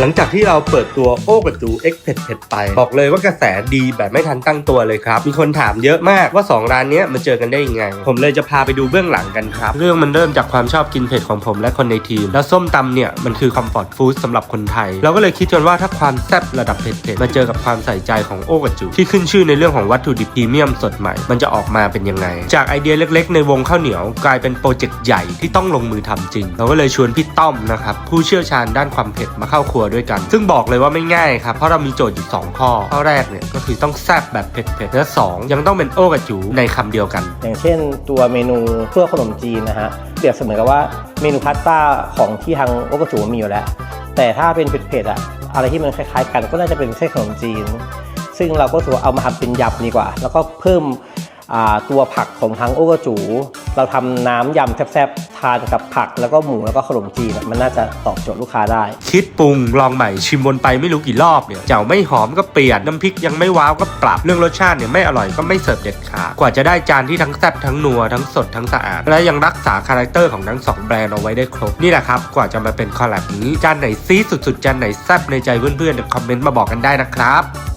หลังจากที่เราเปิดตัวโอ้กับจูเอ็กเผ็ดเผ็ดไป บอกเลยว่ากระแสดีแบบไม่ทันตั้งตัวเลยครับ มีคนถามเยอะมากว่า 2 ร้านนี้มาเจอกันได้ยังไง ผมเลยจะพาไปดูเบื้องหลังกันครับ เรื่องมันเริ่มจากความชอบกินเผ็ดของผมและคนในทีม แล้วส้มตำเนี่ยมันคือคอมฟอร์ตฟู้ดสำหรับคนไทย เราก็เลยคิดกันว่าถ้าความแซ่บระดับเผ็ดๆมาเจอกับความใส่ใจของโอ้กับจู ที่ขึ้นชื่อในเรื่องของวัตถุดิบพรีเมียมสดใหม่ มันจะออกมาเป็นยังไง จากไอเดียเล็ก ๆ ในวงข้าวเหนียว กลายเป็นโปรเจกต์ใหญ่ที่ต้องลงมือทำจริง เราก็เลยชวนพี่ต้อมนะครับผู้เชี่ยวชาญด้านความเผ็ดมาเข้าครัวด้วยกัน ซึ่งบอกเลยว่าไม่ง่ายครับ เพราะเรามีโจทย์อยู่ 2 ข้อ ข้อแรกเนี่ยก็คือต้องแซ่บแบบเผ็ดๆและสองยังต้องเป็นโอ้กับจูในคำเดียวกัน อย่างเช่น ตัวเมนูเพื่อขนมจีนนะฮะเปรียบเสมือนกับว่าเมนูพาสต้าของที่ทางโอกาจูมีอยู่แล้ว แต่ถ้าเป็นเผ็ดๆอะอะไรที่มันคล้ายๆกันก็น่าจะเป็นเส้นขนมจีน ซึ่งเราก็ถือว่าเอามาทำเป็นยำดีกว่า แล้วก็เพิ่มตัวผักของทางโอกาจู เราทำน้ำยำแซ่บ ทานกับผักแล้วก็หมูแล้วก็ขนมจีนมันน่าจะตอบโจทย์ลูกค้าได้ คิดปรุงลองใหม่ชิมวนไปไม่รู้กี่รอบเนี่ยเจ้าไม่หอมก็เปลี่ยนน้ำพริกยังไม่ว้าวก็ปรับเรื่องรสชาติเนี่ยไม่อร่อยก็ไม่เสิร์ฟเด็ดขาดกว่าจะได้จานที่ทั้งแซ่บทั้งนัวทั้งสดทั้งสะอาดและยังรักษาคาแรคเตอร์ของทั้งสองแบรนด์เอาไว้ได้ครบนี่แหละครับกว่าจะมาเป็นคอลแลบนี้จานไหนซีสุดๆจานไหนแซ่บในใจเพื่อนๆคอมเมนต์มาบอกกันได้นะครับ